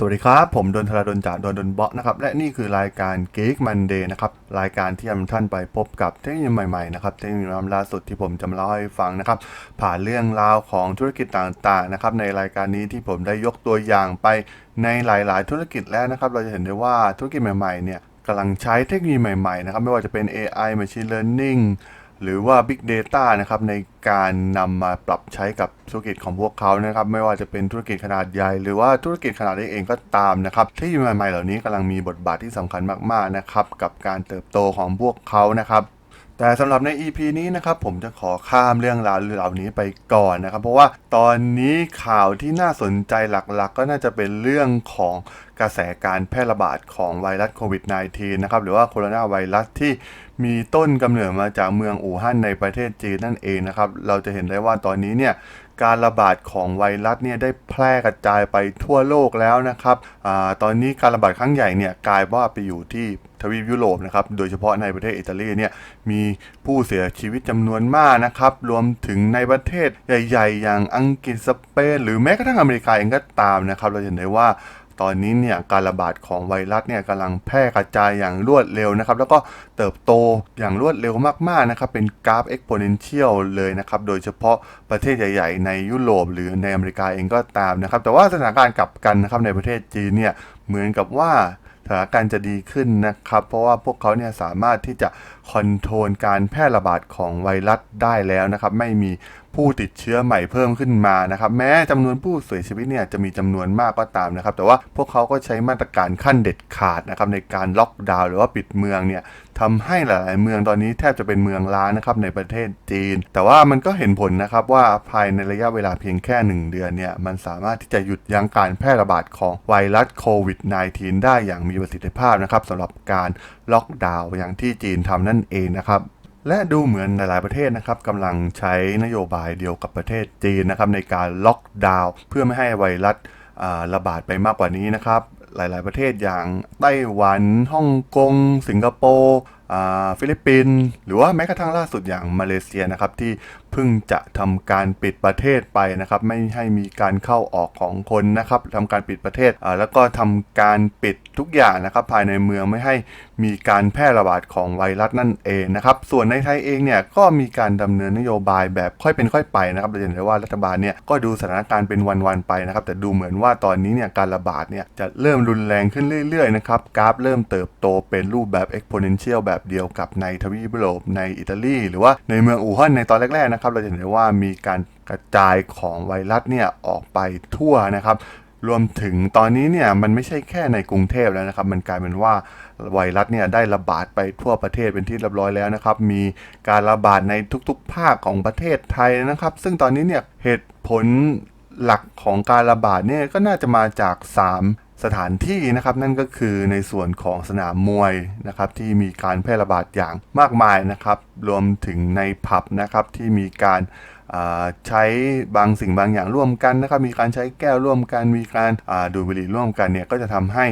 สวัสดีครับ ผมดนทราดนจากดนดนเบาะนะครับ และนี่คือรายการ Geek Monday นะครับ รายการที่นำท่านไปพบกับเทคโนโลยีใหม่ๆนะครับเทคโนโลยีล่าสุดที่ผมจะมาเล่าให้ฟังนะครับ ผ่านเรื่องราวของธุรกิจต่างๆนะครับในรายการนี้ที่ผมได้ยกตัวอย่างไปในหลายๆ ธุรกิจแล้วนะครับ เราจะเห็นได้ว่าธุรกิจใหม่ๆเนี่ยกำลังใช้เทคโนโลยีใหม่ๆนะครับไม่ว่าจะเป็น AI Machine Learning หรือว่า Big Data นะครับในการนำมาปรับใช้กับธุรกิจของพวกเขานะครับไม่ว่าจะเป็นธุรกิจขนาดใหญ่ หรือว่าธุรกิจขนาดเล็กเองก็ตามนะครับเทคโนโลยีใหม่ๆเหล่านี้กำลังมีบทบาทที่สำคัญมากๆนะครับกับการเติบโตของพวกเขานะครับแต่สำหรับใน EP นี้นะครับผมจะขอข้ามเรื่องราวเหล่านี้ไปก่อนนะครับ เพราะว่าตอนนี้ข่าวที่น่าสนใจหลักๆ ก็น่าจะเป็นเรื่องของกระแสการแพร่ระบาดของไวรัสโควิด -19 นะครับหรือว่าโคโรนาไวรัสที่ มีต้นกำเนิดมาจากเมืองอู่ฮั่นในประเทศจีนนั่นเองนะครับ เราจะเห็นได้ว่าตอนนี้เนี่ยการระบาดของไวรัสเนี่ยได้แพร่กระจายไปทั่วโลกแล้วนะครับอตอนนี้การระบาดครั้งใหญ่เนี่ยกลายว่าไปอยู่ที่ทวีปยุโรปนะครับ โดยเฉพาะในประเทศอิตาลีเนี่ยมีผู้เสียชีวิตจำนวนมากนะครับ รวมถึงในประเทศใหญ่ ๆ อย่างอังกฤษสเปนหรือแม้กระทั่งอเมริกาเองก็ตามนะครับ เราเห็นได้ว่า ตอนนี้เนี่ยการระบาดของไวรัสเนี่ยกำลังแพร่กระจายอย่างรวดเร็วนะครับ แล้วก็เติบโตอย่างรวดเร็วมากๆนะครับ เป็นกราฟ exponential เลยนะครับ โดยเฉพาะประเทศใหญ่ๆ ในยุโรปหรือในอเมริกาเองก็ตามนะครับ แต่ว่าสถานการณ์กลับกันนะครับในประเทศจีนเนี่ยเหมือนกับว่า ถานการณ์จะดีขึ้นนะครับ เพราะว่าพวกเขาเนี่ยสามารถที่จะคอนโทรลการแพร่ระบาดของไวรัสได้แล้วนะครับ ไม่มีผู้ติดเชื้อใหม่เพิ่มขึ้นมานะครับ แม้จำนวนผู้เสียชีวิตเนี่ยจะมีจำนวนมากก็ตามนะครับ แต่ว่าพวกเขาก็ใช้มาตรการขั้นเด็ดขาดนะครับในการล็อกดาวน์หรือว่าปิดเมืองเนี่ย ทำให้หลาย ๆ เมืองตอนนี้แทบจะเป็นเมืองล้างนะครับในประเทศจีน แต่ว่ามันก็เห็นผลนะครับว่าภายในระยะเวลาเพียงแค่ 1 เดือนเนี่ยมันสามารถที่จะหยุดยั้งการแพร่ระบาดของไวรัสโควิด -19 ได้อย่างมีประสิทธิภาพนะครับสำหรับการล็อกดาวน์อย่างที่จีนทำนั่นเองนะครับและดูเหมือนหลาย ๆ ประเทศนะครับกำลังใช้นโยบายเดียวกับประเทศจีนนะครับในการล็อกดาวน์เพื่อไม่ให้ไวรัสระบาดไปมากกว่านี้นะครับ หลาย ๆ ประเทศอย่างไต้หวันฮ่องกง สิงคโปร์อ่าฟิลิปปินส์หรือว่าแม้กระทั่งล่าสุดอย่างมาเลเซียนะครับที่เพิ่งจะทำการปิดประเทศไปนะครับ ไม่ให้มีการเข้าออกของคนนะครับทำการปิดประเทศแล้วก็ทำการปิดทุกอย่างนะครับ ภายในเมืองไม่ให้มีการแพร่ระบาดของไวรัสนั่นเองนะครับ ส่วนในไทยเองเนี่ยก็มีการดำเนินนโยบายแบบค่อยเป็นค่อยไปนะครับเราจะเห็นได้ว่ารัฐบาลเนี่ยก็ดูสถานการณ์เป็นวันๆไปนะครับ แต่ดูเหมือนว่าตอนนี้เนี่ยการระบาดเนี่ยจะเริ่มรุนแรงขึ้นเรื่อยๆนะครับกราฟเริ่มเติบโตเป็นรูปแบบ exponential แบบเดียวกับในทวีปยุโรปในอิตาลีหรือว่าในเมืองอู่ฮั่นในตอนแรกๆนะครับ เราจะเห็นได้ว่ามีการกระจายของไวรัสเนี่ยออกไปทั่วนะครับ รวมถึงตอนนี้เนี่ยมันไม่ใช่แค่ในกรุงเทพแล้วนะครับ มันกลายเป็นว่าไวรัสเนี่ยได้ระบาดไปทั่วประเทศเป็นที่เรียบร้อยแล้วนะครับ มีการระบาดในทุกๆ ภาคของประเทศไทยนะครับ ซึ่งตอนนี้เนี่ยเหตุผลหลักของการระบาดเนี่ยก็น่าจะมาจาก 3 สถานที่นะครับนั่นก็คือในส่วนของสนามมวยนะครับที่มีการแพร่ระบาดอย่างมากมายนะครับรวมถึงในผับนะครับที่มีการใช้บางสิ่งบางอย่างร่วมกันนะครับมีการใช้แก้วร่วมกัน มีการาดูดบุหรี่ร่วมกันเนี่ยก็จะทำให้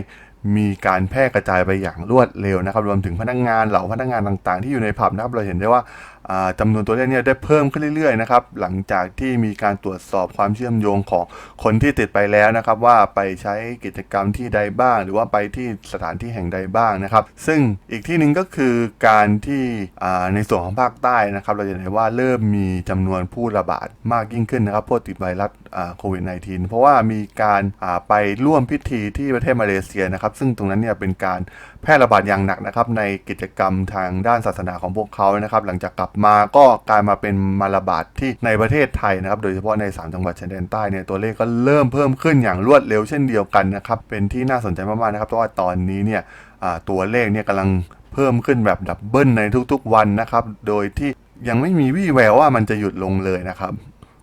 มีการแพร่กระจายไปอย่างรวดเร็วนะครับ รวมถึงพนักงานเหล่าพนักงานต่างๆ ที่อยู่ในผับนะครับเราเห็นได้ว่า จำนวนตัวเลขเนี่ยได้เพิ่มขึ้นเรื่อยๆนะครับหลังจากที่มีการตรวจสอบความเชื่อมโยงของคนที่ติดไปแล้วนะครับว่าไปใช้กิจกรรมที่ใดบ้าง หรือว่าไปที่สถานที่แห่งใดบ้างนะครับ ซึ่งอีกที่หนึ่งก็คือการที่ในส่วนของภาคใต้นะครับ เราจะเห็นว่าเริ่มมีจำนวนผู้ระบาดมากยิ่งขึ้นนะครับผู้ติดไวรัสโควิด -19 เพราะว่ามีการาไปร่วมพิธีที่ประเทศมาเลเซียนะครับ ซึ่งตรงนั้นเนี่ยเป็นการแพร่ระบาดอย่างหนักนะครับในกิจกรรมทางด้านศาสนาของพวกเขานะครับ หลังจากกลับมาก็กลายมาเป็นมาระบาดที่ในประเทศไทยนะครับ โดยเฉพาะใน 3 จังหวัดชายแดนใต้เนี่ยตัวเลขก็เริ่มเพิ่มขึ้นอย่างรวดเร็วเช่นเดียวกันนะครับ เป็นที่น่าสนใจมากๆนะครับเพราะว่าตอนนี้เนี่ยตัวเลขเนี่ยกำลังเพิ่มขึ้นแบบดับเบิลในทุกๆวันนะครับ โดยที่ยังไม่มีวี่แววว่ามันจะหยุดลงเลยนะครับ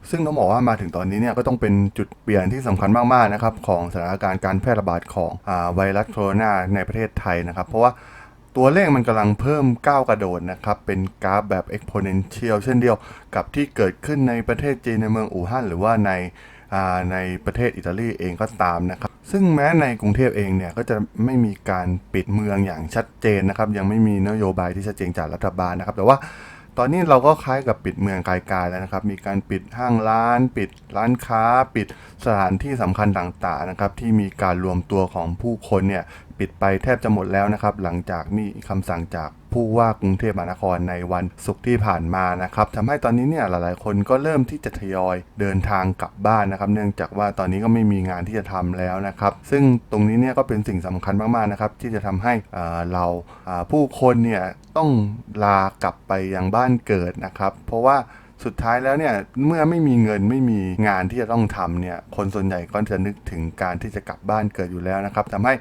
ซึ่งต้องบอกว่ามาถึงตอนนี้เนี่ยก็ต้องเป็นจุดเปลี่ยนที่สำคัญมากๆนะครับของสถานการณ์การแพร่ระบาดของอไวรัสโคโรนาในประเทศไทยนะครับ เพราะว่า ตัวเลขมันกำลังเพิ่มก้าวกระโดดนะครับ เป็นกราฟแบบ exponential เช่นเดียวกับที่เกิดขึ้นในประเทศจีนในเมืองอู่ฮั่นหรือว่าในาในประเทศอิตาลีเองก็ตามนะครับ ซึ่งแม้ในกรุงเทพเองเนี่ย ก็จะไม่มีการปิดเมืองอย่างชัดเจนนะครับ ยังไม่มีนโยบายที่ชัดเจนจากรัฐบาลนะครับ แต่ว่า ตอนนี้เราก็คล้ายกับปิดเมืองไกลๆแล้วนะครับ มีการปิดห้างร้าน ปิดร้านค้า ปิดสถานที่สำคัญต่างๆนะครับ ที่มีการรวมตัวของผู้คนเนี่ย ปิดไปแทบจะหมดแล้วนะครับ หลังจากมีคำสั่งจาก ผู้ว่ากรุงเทพมหานครในวันศุกร์ที่ผ่านมานะครับทำให้ตอนนี้เนี่ยหลายๆ คนก็เริ่มที่จะทยอยเดินทางกลับบ้านนะครับ เนื่องจากว่าตอนนี้ก็ไม่มีงานที่จะทำแล้วนะครับ ซึ่งตรงนี้เนี่ยก็เป็นสิ่งสำคัญมากๆนะครับที่จะทำให้อ่าเราอ่าผู้คนเนี่ยต้องลากลับไปยังบ้านเกิดนะครับ เพราะว่าสุดท้ายแล้วเนี่ยเมื่อไม่มีเงินไม่มีงานที่จะต้องทำเนี่ยคนส่วนใหญ่ก็จะนึกถึงการที่จะกลับบ้านเกิดอยู่แล้วนะครับทำให้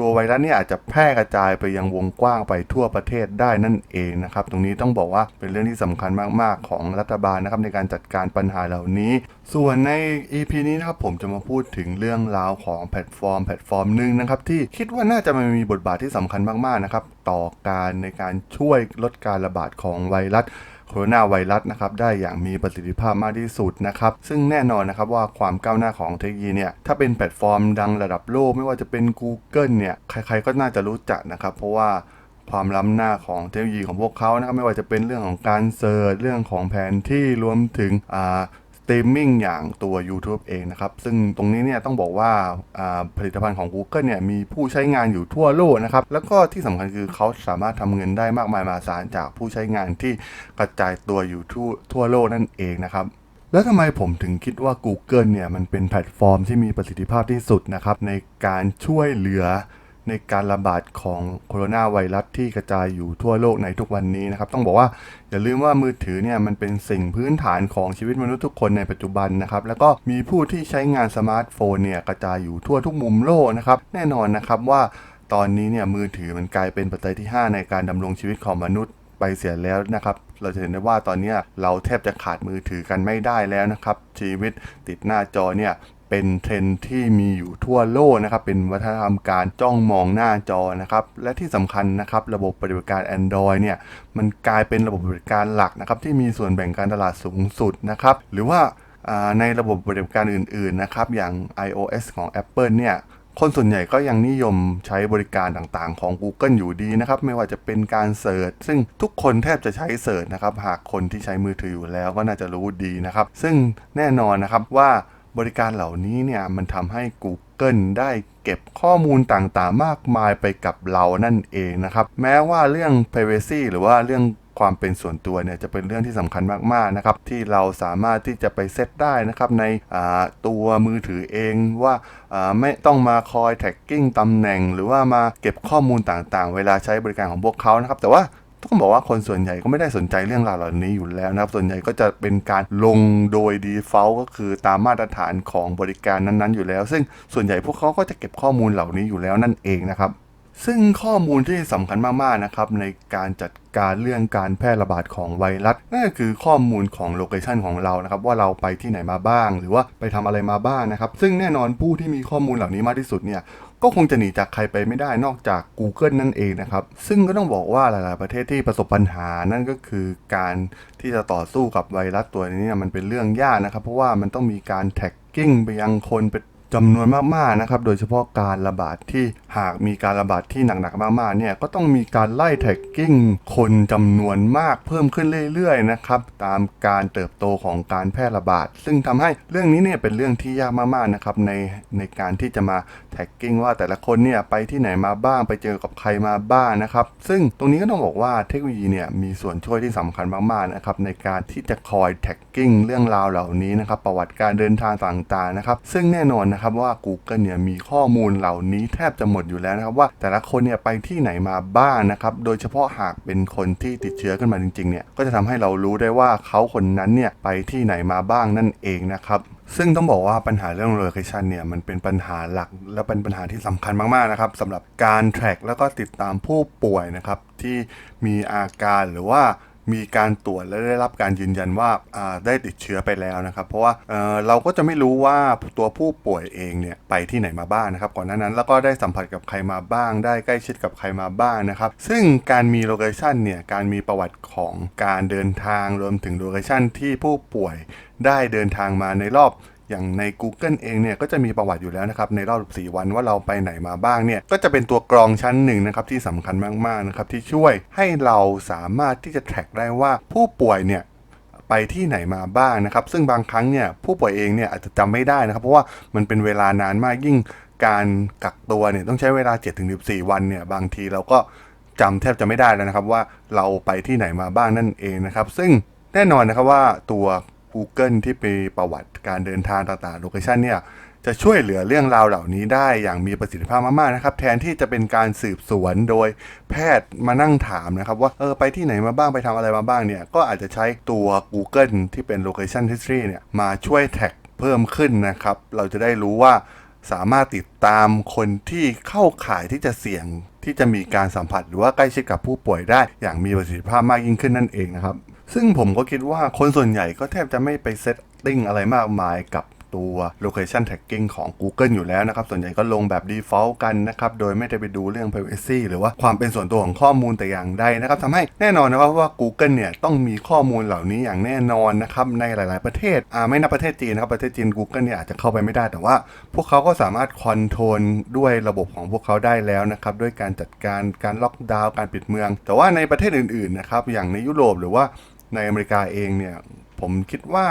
ตัวไวรัสเนี่ยอาจจะแพร่กระจายไปยังวงกว้างไปทั่วประเทศได้นั่นเองนะครับ ตรงนี้ต้องบอกว่าเป็นเรื่องที่สำคัญมาก ๆ ของรัฐบาลนะครับในการจัดการปัญหาเหล่านี้ ส่วนใน EP นี้นะครับผมจะมาพูดถึงเรื่องราวของแพลตฟอร์ม แพลตฟอร์มหนึ่งนะครับที่คิดว่าน่าจะมีบทบาทที่สำคัญมาก ๆ นะครับ ต่อการในการช่วยลดการระบาดของไวรัส โคโรนาไวรัสนะครับได้อย่างมีประสิทธิภาพมากที่สุดนะครับซึ่งแน่นอนนะครับว่าความก้าวหน้าของเทคโนโลยีเนี่ยถ้าเป็นแพลตฟอร์มดังระดับโลกไม่ว่าจะเป็น Google เนี่ยใครๆก็น่าจะรู้จักนะครับเพราะว่าความล้ำหน้าของเทคโนโลยีของพวกเขานะครับไม่ว่าจะเป็นเรื่องของการเซิร์ชเรื่องของแผนที่รวมถึงอ่า ตรีมมิ่งอย่างตัว YouTube เองนะครับ ซึ่งตรงนี้เนี่ยต้องบอกว่าผลิตภัณฑ์ของ Google เนี่ยมีผู้ใช้งานอยู่ทั่วโลกนะครับ แล้วก็ที่สำคัญคือเขาสามารถทำเงินได้มากมายมหาศาลจากผู้ใช้งานที่กระจายตัวอยู่ทั่วทั่วโลกนั่นเองนะครับแล้วทำไมผมถึงคิดว่า Google เนี่ยมันเป็นแพลตฟอร์มที่มีประสิทธิภาพที่สุดนะครับในการช่วยเหลือ ในการระบาดของโคโรนาไวรัสที่กระจายอยู่ทั่วโลกในทุกวันนี้นะครับ ต้องบอกว่าอย่าลืมว่ามือถือเนี่ยมันเป็นสิ่งพื้นฐานของชีวิตมนุษย์ทุกคนในปัจจุบันนะครับ แล้วก็มีผู้ที่ใช้งานสมาร์ทโฟนเนี่ยกระจายอยู่ทั่วทุกมุมโลกนะครับ แน่นอนนะครับว่าตอนนี้เนี่ยมือถือมันกลายเป็นปัจจัยที่ 5 ในการดำรงชีวิตของมนุษย์ไปเสียแล้วนะครับ เราจะเห็นได้ว่าตอนนี้เราแทบจะขาดมือถือกันไม่ได้แล้วนะครับ ชีวิตติดหน้าจอเนี่ย เป็นเทรนที่มีอยู่ทั่วโลกนะครับเป็นวัฒนธรรมการจ้องมองหน้าจอนะครับและที่สำคัญนะครับระบบปฏิบัติการ Android เนี่ยมันกลายเป็นระบบปฏิบัติการหลักนะครับที่มีส่วนแบ่งการตลาดสูงสุดนะครับหรือว่าอ่าในระบบปฏิบัติการอื่นๆนะครับอย่าง iOS ของ Apple เนี่ยคนส่วนใหญ่ก็ยังนิยมใช้บริการต่างๆของ Google อยู่ดีนะครับ ไม่ว่าจะเป็นการเสิร์ชซึ่งทุกคนแทบจะใช้เสิร์ชนะครับ หากคนที่ใช้มือถืออยู่แล้วก็น่าจะรู้ดีนะครับ ซึ่งแน่นอนนะครับว่า บริการเหล่านี้เนี่ยมันทำให้ Google ได้เก็บข้อมูลต่างๆ มากมายไปกับเรานั่นเองนะครับ แม้ว่าเรื่อง privacy หรือว่าเรื่องความเป็นส่วนตัวเนี่ยจะเป็นเรื่องที่สำคัญมากๆนะครับที่เราสามารถที่จะไปเซตได้นะครับในตัวมือถือเองว่าอ่าไม่ต้องมาคอยแท็กกิ้งตำแหน่ง หรือว่ามาเก็บข้อมูลต่างๆ เวลาใช้บริการของพวกเขานะครับแต่ว่า ต้องบอกว่าคนส่วนใหญ่ก็ไม่ได้สนใจเรื่องราวเหล่านี้อยู่แล้วนะครับ ส่วนใหญ่ก็จะเป็นการลงโดย default ก็คือตามมาตรฐานของบริการนั้นๆ อยู่แล้ว ซึ่งส่วนใหญ่พวกเขาก็จะเก็บข้อมูลเหล่านี้อยู่แล้วนั่นเองนะครับซึ่งข้อมูลที่สำคัญมาก ๆ นะครับ ในการจัดการเรื่องการแพร่ระบาดของไวรัสนั่นก็คือข้อมูลของโลเคชันของเรานะครับว่าเราไปที่ไหนมาบ้าง หรือว่าไปทำอะไรมาบ้างนะครับ ซึ่งแน่นอนผู้ที่มีข้อมูลเหล่านี้มากที่สุดเนี่ย ก็คงจะหนีจากใครไปไม่ได้นอกจาก Google นั่นเองนะครับ ซึ่งก็ต้องบอกว่าหลาย ๆ ประเทศที่ประสบปัญหานั่นก็คือการที่จะต่อสู้กับไวรัสตัวนี้มันเป็นเรื่องยากนะครับ เพราะว่ามันต้องมีการแท็กกิ้งไปยังคนเป็น จำนวนมากๆนะครับ โดยเฉพาะการระบาดที่หากมีการระบาดที่หนักๆมากๆเนี่ยก็ต้องมีการไล่แท็กกิ้งคนจำนวนมากเพิ่มขึ้นเรื่อยๆนะครับตามการเติบโตของการแพร่ระบาด ซึ่งทำให้เรื่องนี้เนี่ยเป็นเรื่องที่ยากมากๆนะครับในในการที่จะมาแท็กกิ้งว่าแต่ละคนเนี่ยไปที่ไหนมาบ้างไปเจอกับใครมาบ้างนะครับ ซึ่งตรงนี้ก็ต้องบอกว่าเทคโนโลยีเนี่ยมีส่วนช่วยที่สำคัญมากๆนะครับในการที่จะคอยแท็กกิ้งเรื่องราวเหล่านี้นะครับประวัติการเดินทางต่างๆนะครับซึ่งแน่นอนนะครับว่า Google เนี่ยมีข้อมูลเหล่านี้แทบจะหมดอยู่แล้วนะครับว่าแต่ละคนเนี่ยไปที่ไหนมาบ้างนะครับโดยเฉพาะหากเป็นคนที่ติดเชื้อขึ้นมาจริงๆเนี่ยก็จะทำให้เรารู้ได้ว่าเขาคนนั้นเนี่ยไปที่ไหนมาบ้างนั่นเองนะครับซึ่งต้องบอกว่าปัญหาเรื่องโลเคชันเนี่ยมันเป็นปัญหาหลัก และเป็นปัญหาที่สำคัญมากๆนะครับสำหรับการแทร็กแล้วก็ติดตามผู้ป่วยนะครับที่มีอาการหรือว่า มีการตรวจและได้รับการยืนยันว่าาได้ติดเชื้อไปแล้วนะครับ เพราะว่าเอ่อเราก็จะไม่รู้ว่าตัวผู้ป่วยเองเนี่ยไปที่ไหนมาบ้างนะครับ ก่อนหน้านั้นแล้วก็ได้สัมผัสกับใครมาบ้าง ได้ใกล้ชิดกับใครมาบ้างนะครับ ซึ่งการมีโลเคชันเนี่ยการมีประวัติของการเดินทางรวมถึงโลเคชันที่ผู้ป่วยได้เดินทางมาในรอบ อย่างใน Google เองเนี่ยก็จะมีประวัติอยู่แล้วนะครับในรอบ4วันว่าเราไปไหนมาบ้างเนี่ยก็จะเป็นตัวกรองชั้นหนึ่งนะครับที่สำคัญมากๆนะครับที่ช่วยให้เราสามารถที่จะ track ได้ว่าผู้ป่วยเนี่ยไปที่ไหนมาบ้างนะครับ ซึ่งบางครั้งเนี่ยผู้ป่วยเองเนี่ยอาจจะจำไม่ได้นะครับ เพราะว่ามันเป็นเวลานานมากยิ่งการกักตัวเนี่ยต้องใช้เวลา 7-14 วันเนี่ยบางทีเราก็จำแทบจะไม่ได้แล้วนะครับว่าเราไปที่ไหนมาบ้างนั่นเองนะครับ ซึ่งแน่นอนนะครับว่าตัว Google ที่มีประวัติการเดินทางต่างๆโลเคชันเนี่ยจะช่วยเหลือเรื่องราวเหล่านี้ได้อย่างมีประสิทธิภาพมากๆนะครับ แทนที่จะเป็นการสืบสวนโดยแพทย์มานั่งถามนะครับ ว่าเออไปที่ไหนมาบ้างไปทำอะไรมาบ้างเนี่ย ก็อาจจะใช้ตัว Google ที่เป็น Location History เนี่ยมาช่วยแท็กเพิ่มขึ้นนะครับ เราจะได้รู้ว่าสามารถติดตามคนที่เข้าข่ายที่จะเสี่ยงที่จะมีการสัมผัส หรือว่าใกล้ชิดกับผู้ป่วยได้อย่างมีประสิทธิภาพมากยิ่งขึ้นนั่นเองนะครับ ซึ่งผมก็คิดว่าคนส่วนใหญ่ก็แทบจะไม่ไปเซตติ้งอะไรมากมายกับตัว location tracking ของ Google อยู่แล้วนะครับ ส่วนใหญ่ก็ลงแบบ default กันนะครับ โดยไม่ได้ไปดูเรื่อง privacy หรือว่าความเป็นส่วนตัวของข้อมูลแต่อย่างใดนะครับทำให้แน่นอนนะครับว่า Google เนี่ยต้องมีข้อมูลเหล่านี้อย่างแน่นอนนะครับ ในหลาย ๆ ประเทศ อ่าไม่นับประเทศจีนนะครับ ประเทศจีน Google เนี่ยอาจจะเข้าไปไม่ได้ แต่ว่า พวกเขาก็สามารถคอนโทรลด้วยระบบของพวกเขาได้แล้วนะครับ ด้วยการจัดการ การล็อกดาวน์ การปิดเมือง แต่ว่าในประเทศอื่น ๆ นะครับ อย่างในยุโรปหรือว่า ในอเมริกาเองเนี่ย ผมคิดว่า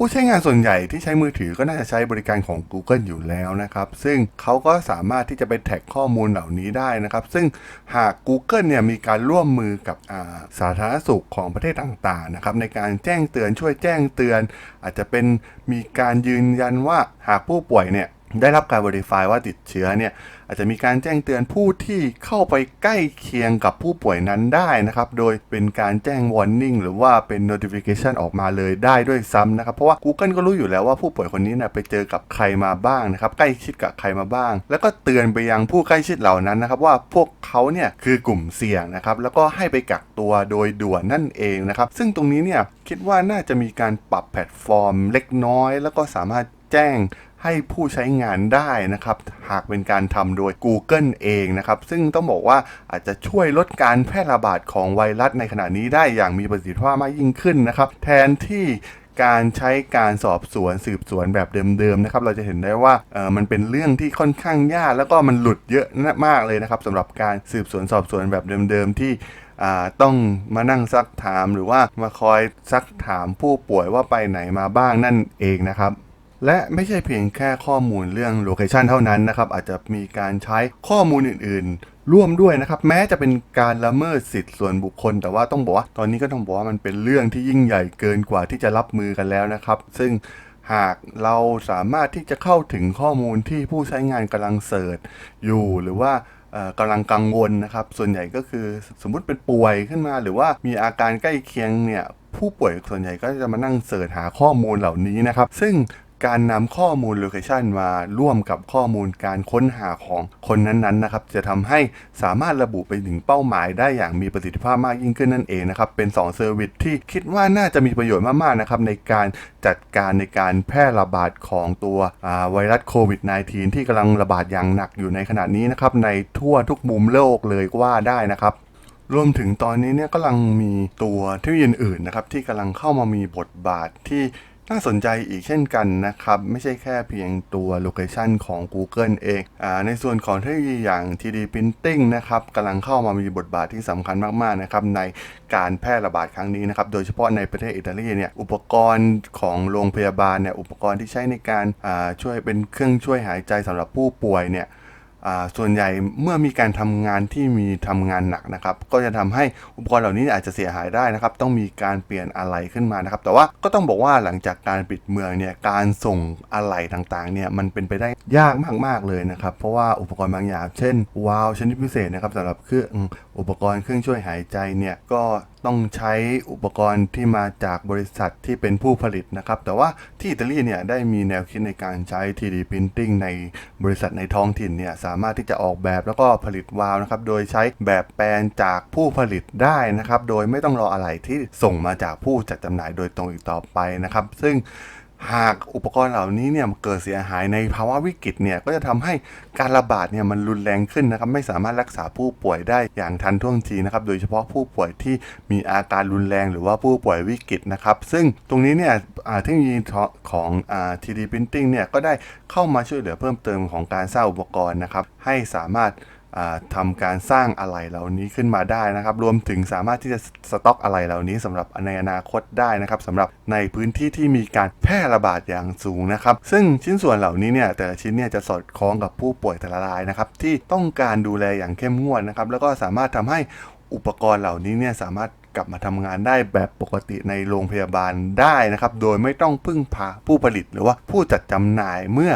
ผู้ใช้งานส่วนใหญ่ที่ใช้มือถือก็น่าจะใช้บริการของ Google อยู่แล้วนะครับ ซึ่งเขาก็สามารถที่จะไปแท็กข้อมูลเหล่านี้ได้นะครับ ซึ่งหาก Google เนี่ยมีการร่วมมือกับาสาธารณสุขของประเทศต่างๆนะครับในการแจ้งเตือนช่วยแจ้งเตือน อาจจะเป็นมีการยืนยันว่าหากผู้ป่วยเนี่ยได้รับการ verify ว่าติดเชื้อเนี่ย อาจจะมีการแจ้งเตือนผู้ที่เข้าไปใกล้เคียงกับผู้ป่วยนั้นได้นะครับ โดยเป็นการแจ้ง warning หรือว่าเป็น notification ออกมาเลยได้ด้วยซ้ำนะครับ เพราะว่า Google ก็รู้อยู่แล้วว่าผู้ป่วยคนนี้นี่ยไปเจอกับใครมาบ้างนะครับ ใกล้ชิดกับใครมาบ้าง แล้วก็เตือนไปยังผู้ใกล้ชิดเหล่านั้นนะครับ ว่าพวกเขาเนี่ยคือกลุ่มเสี่ยงนะครับ แล้วก็ให้ไปกักตัวโดยด่วนนั่นเองนะครับ ซึ่งตรงนี้เนี่ยคิดว่าน่าจะมีการปรับแพลตฟอร์มเล็กน้อย แล้วก็สามารถแจ้ง ให้ผู้ใช้งานได้นะครับ หากเป็นการทำโดย Google เองนะครับ ซึ่งต้องบอกว่าอาจจะช่วยลดการแพร่ระบาดของไวรัสในขณะนี้ได้อย่างมีประสิทธิภาพมากยิ่งขึ้นนะครับ แทนที่การใช้การสอบสวนสืบสวนแบบเดิมๆนะครับ เราจะเห็นได้ว่าเออมันเป็นเรื่องที่ค่อนข้างยากแล้วก็มันหลุดเยอะมากเลยนะครับสำหรับการสืบสวนสอบสวนแบบเดิมๆที่ต้องมานั่งซักถามหรือว่ามาคอยซักถามผู้ป่วยว่าไปไหนมาบ้างนั่นเองนะครับ และไม่ใช่เพียงแค่ข้อมูลเรื่องโลเคชันเท่านั้นนะครับอาจจะมีการใช้ข้อมูลอื่น ๆ ร่วมด้วยนะครับแม้จะเป็นการละเมิดสิทธิ์ส่วนบุคคล แต่ว่าต้องบอกว่าตอนนี้ก็ต้องบอกว่ามันเป็นเรื่องที่ยิ่งใหญ่เกินกว่าที่จะรับมือกันแล้วนะครับ ซึ่งหากเราสามารถที่จะเข้าถึงข้อมูลที่ผู้ใช้งานกำลังเสิร์ชอยู่หรือว่ากำลังกังวลนะครับ ส่วนใหญ่ก็คือสมมุติเป็นป่วยขึ้นมา หรือว่ามีอาการใกล้เคียงเนี่ยผู้ป่วยส่วนใหญ่ก็จะมานั่งเสิร์ชหาข้อมูลเหล่านี้นะครับ ซึ่ง การนำข้อมูลโลเคชันมาร่วมกับข้อมูลการค้นหาของคนนั้นๆนะครับ จะทำให้สามารถระบุไปถึงเป้าหมายได้อย่างมีประสิทธิภาพมากยิ่งขึ้นนั่นเองนะครับ เป็น2เซอร์วิสที่คิดว่าน่าจะมีประโยชน์มากๆนะครับในการจัดการในการแพร่ระบาดของตัวไวรัสโควิด -19 ที่กำลังระบาดอย่างหนักอยู่ในขณะนี้นะครับในทั่วทุกมุมโลกเลยก็ว่าได้นะครับรวมถึงตอนนี้เนี่ยกำลังมีตัวเทคโนโลยีอื่นๆนะครับที่กำลังเข้ามามีบทบาทที่ น่าสนใจอีกเช่นกันนะครับ ไม่ใช่แค่เพียงตัวโลเคชันของ Google เองอในส่วนของเทคโนโลยีอย่าง 3D Printing นะครับกำลังเข้ามามีบทบาทที่สำคัญมาก ๆ นะครับ ในการแพร่ระบาดครั้งนี้นะครับ โดยเฉพาะในประเทศอิตาลีเนี่ยอุปกรณ์ของโรงพยาบาลเนี่ยอุปกรณ์ที่ใช้ในการช่วยเป็นเครื่องช่วยหายใจสำหรับผู้ป่วยเนี่ย ส่วนใหญ่เมื่อมีการทำงานที่มีทำงานหนักนะครับ ก็จะทำให้อุปกรณ์เหล่านี้อาจจะเสียหายได้นะครับ ต้องมีการเปลี่ยนอะไหล่ขึ้นมานะครับ แต่ว่าก็ต้องบอกว่าหลังจากการปิดเมืองเนี่ยการส่งอะไหล่ต่างๆเนี่ยมันเป็นไปได้ยากมากๆเลยนะครับ เพราะว่าอุปกรณ์บางอย่าง เช่นวาล์วชนิดพิเศษนะครับสำหรับเครื่อง อุปกรณ์เครื่องช่วยหายใจเนี่ยก็ต้องใช้อุปกรณ์ที่มาจากบริษัทที่เป็นผู้ผลิตนะครับ แต่ว่าที่อิตาลีเนี่ยได้มีแนวคิดในการใช้ 3D Printing ในบริษัทในท้องถิ่นเนี่ยสามารถที่จะออกแบบแล้วก็ผลิตวาล์วนะครับ โดยใช้แบบแปลนจากผู้ผลิตได้นะครับ โดยไม่ต้องรออะไรที่ส่งมาจากผู้จัดจำหน่ายโดยตรงอีกต่อไปนะครับ ซึ่ง หากอุปกรณ์เหล่านี้เนี่ยเกิดเสียหายในภาวะวิกฤตเนี่ยก็จะทำให้การระบาดเนี่ยมันรุนแรงขึ้นนะครับไม่สามารถรักษาผู้ป่วยได้อย่างทันท่วงทีนะครับโดยเฉพาะผู้ป่วยที่มีอาการรุนแรงหรือว่าผู้ป่วยวิกฤตนะครับซึ่งตรงนี้เนี่ยเทคโนโลยีของอ 3D Printing เนี่ยก็ได้เข้ามาช่วยเหลือเพิ่มเติมของการสร้างอุปกรณ์นะครับให้สามารถ ทำการสร้างอะไหล่เหล่านี้ขึ้นมาได้นะครับ รวมถึงสามารถที่จะสต็อกอะไหล่เหล่านี้สำหรับในอนาคตได้นะครับสำหรับในพื้นที่ที่มีการแพร่ระบาดอย่างสูงนะครับ ซึ่งชิ้นส่วนเหล่านี้เนี่ยแต่ละชิ้นเนี่ยจะสอดคล้องกับผู้ป่วยแต่ละรายนะครับที่ต้องการดูแลอย่างเข้มงวดนะครับ แล้วก็สามารถทำให้อุปกรณ์เหล่านี้เนี่ยสามารถกลับมาทำงานได้แบบปกติในโรงพยาบาลได้นะครับ โดยไม่ต้องพึ่งพาผู้ผลิตหรือว่าผู้จัดจำหน่ายเมื่อ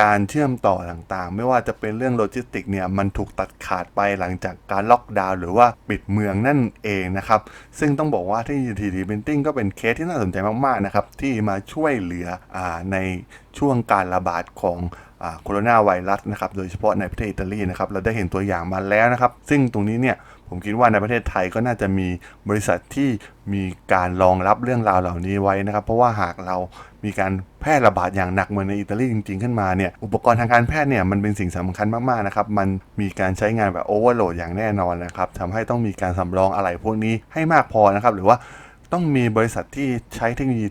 การเชื่อมต่อต่างๆ ไม่ว่าจะเป็นเรื่องโลจิสติกเนี่ยมันถูกตัดขาดไปหลังจากการล็อกดาวน์หรือว่าปิดเมืองนั่นเองนะครับ ซึ่งต้องบอกว่าที่ 3D Printing ก็เป็นเคสที่น่าสนใจมากๆนะครับที่มาช่วยเหลืออในช่วงการระบาดของ โคโรนาไวรัสนะครับโดยเฉพาะในประเทศอิตาลีนะครับเราได้เห็นตัวอย่างมาแล้วนะครับซึ่งตรงนี้เนี่ยผมคิดว่าในประเทศไทยก็น่าจะมีบริษัทที่มีการรองรับเรื่องราวเหล่านี้ไว้นะครับ เพราะว่าหากเรามีการแพร่ระบาดอย่างหนักเหมือนในอิตาลีจริง ๆ ขึ้นมาเนี่ยอุปกรณ์ทางการแพทย์เนี่ยมันเป็นสิ่งสำคัญมากๆนะครับมันมีการใช้งานแบบโอเวอร์โหลดอย่างแน่นอนนะครับทำให้ต้องมีการสำรองอะไรพวกนี้ให้มากพอนะครับหรือว่าต้องมีบริษัทที่ใช้เทคโนโลยี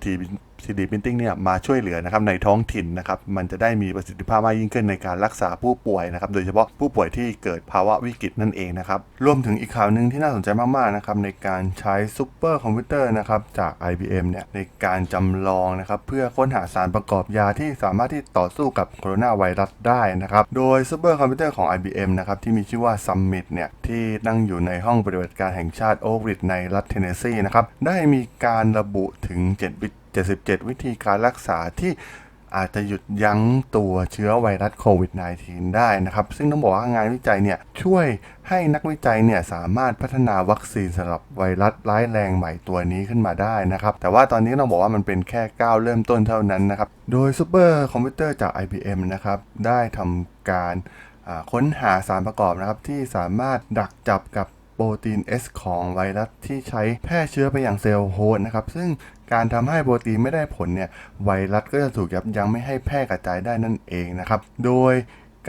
3D Printing เนี่ยมาช่วยเหลือนะครับในท้องถิ่นนะครับมันจะได้มีประสิทธิภาพมากยิ่งขึ้นในการรักษาผู้ป่วยนะครับโดยเฉพาะผู้ป่วยที่เกิดภาวะวิกฤตนั่นเองนะครับรวมถึงอีกข่าวหนึ่งที่น่าสนใจมากๆนะครับในการใช้ซูเปอร์คอมพิวเตอร์นะครับจาก IBM เนี่ยในการจำลองนะครับเพื่อค้นหาสารประกอบยาที่สามารถที่ต่อสู้กับโคโรนาไวรัสได้นะครับโดยซูเปอร์คอมพิวเตอร์ของ IBM นะครับที่มีชื่อว่า Summit เนี่ยที่ตั้งอยู่ในห้องปฏิบัติการแห่งชาติโอเวอร์ในรัฐเทนเนสซีนะครับได้มีการระบุถึง 7 วิ 77 วิธีการรักษาที่อาจจะหยุดยั้งตัวเชื้อไวรัสโควิด -19 ได้นะครับ ซึ่งต้องบอกว่างานวิจัยเนี่ยช่วยให้นักวิจัยเนี่ยสามารถพัฒนาวัคซีนสำหรับไวรัสร้ายแรงใหม่ตัวนี้ขึ้นมาได้นะครับ แต่ว่าตอนนี้เราบอกว่ามันเป็นแค่ก้าวเริ่มต้นเท่านั้นนะครับ โดยซูเปอร์คอมพิวเตอร์จาก IBM นะครับ ได้ทำการค้นหาสารประกอบนะครับ ที่สามารถดักจับกับโปรตีน S ของไวรัสที่ใช้แพร่เชื้อไปอยังเซลล์โฮสต์นะครับ ซึ่ง การทำให้โปรตีนไม่ได้ผลเนี่ยไวรัสก็จะถูกยับยั้งไม่ให้แพร่กระจายได้นั่นเองนะครับ โดย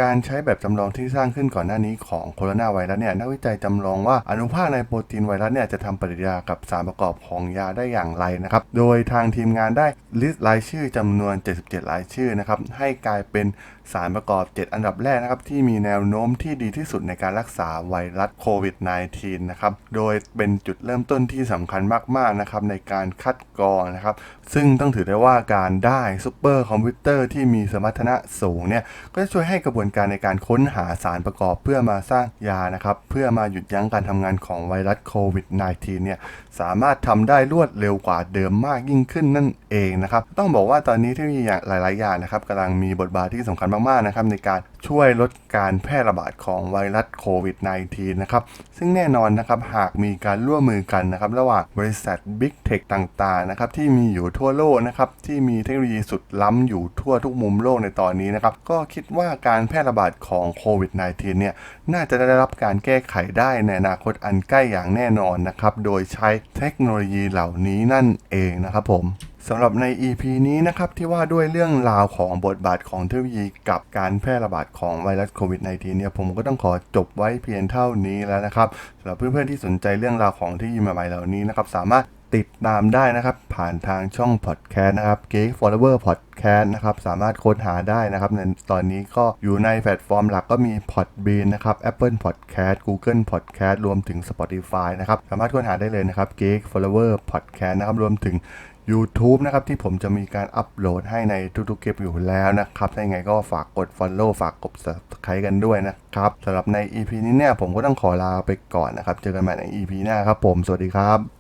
การใช้แบบจำลองที่สร้างขึ้นก่อนหน้านี้ของโคโรนาไวรัสเนี่ยนักวิจัยจำลองว่าอนุภาคในโปรตีนไวรัสเนี่ยจะทำปฏิกิริยากับสารประกอบของยาได้อย่างไรนะครับ โดยทางทีมงานได้ลิสต์รายชื่อจำนวน 77 รายชื่อนะครับให้กลายเป็น สารประกอบ 7 อันดับแรกนะครับที่มีแนวโน้มที่ดีที่สุดในการรักษาไวรัสโควิด -19 นะครับ โดยเป็นจุดเริ่มต้นที่สำคัญมากๆนะครับในการคัดกรองนะครับ ซึ่งต้องถือได้ว่าการได้ซูเปอร์คอมพิวเตอร์ที่มีสมรรถนะสูงเนี่ยก็จะช่วยให้กระบวนการในการค้นหาสารประกอบเพื่อมาสร้างยานะครับ เพื่อมาหยุดยั้งการทำงานของไวรัสโควิด -19 เนี่ยสามารถทำได้รวดเร็วกว่าเดิมมากยิ่งขึ้นนั่นเองนะครับต้องบอกว่าตอนนี้ทคโนโลยีอย่างหลาย ๆ อย่างนะครับกำลังมีบทบาทที่สำคัญมากๆนะครับในการช่วยลดการแพร่ระบาดของไวรัสโควิด -19 นะครับ ซึ่งแน่นอนนะครับหากมีการร่วมมือกันนะครับระหว่างบริษัท Big Tech ต่างๆนะครับที่มีอยู่ทั่วโลกนะครับที่มีเทคโนโลยีสุดล้ำอยู่ทั่วทุกมุมโลกในตอนนี้นะครับก็คิดว่าการแพร่ระบาดของโควิด -19 เนี่ยน่าจะได้รับการแก้ไขได้ในอนาคตอันใกล้อย่างแน่นอนนะครับโดยใช้เทคโนโลยีเหล่านี้นั่นเองนะครับผม สำหรับใน EP นี้นะครับที่ว่าด้วยเรื่องราวของบทบาทของเทคโนโลยีกับการแพร่ระบาดของไวรัสโควิด -19 เนี่ยผมก็ต้องขอจบไว้เพียงเท่านี้แล้วนะครับสำหรับเพื่อนๆที่สนใจเรื่องราวของเทคโนโลยีใหม่ๆเหล่านี้นะครับสามารถติดตามได้นะครับ ผ่านทางช่องพอดแคสต์นะครับ Geek Forever Podcast นะครับ สามารถค้นหาได้นะครับในตอนนี้ก็อยู่ในแพลตฟอร์มหลักก็มี Podbean นะครับ Apple Podcast Google Podcast รวมถึง Spotify นะครับ สามารถค้นหาได้เลยนะครับ Geek Forever Podcast นะครับ รวมถึง YouTube นะครับ ที่ผมจะมีการอัปโหลดให้ในทุกๆคลิปอยู่แล้วนะครับ ถ้ายังไงก็ฝากกด Follow ฝากกด Subscribe กันด้วยนะครับสำหรับใน EP นี้เนี่ยผมก็ต้องขอลาไปก่อนนะครับ เจอกันใหม่ใน EP หน้าครับผม สวัสดีครับ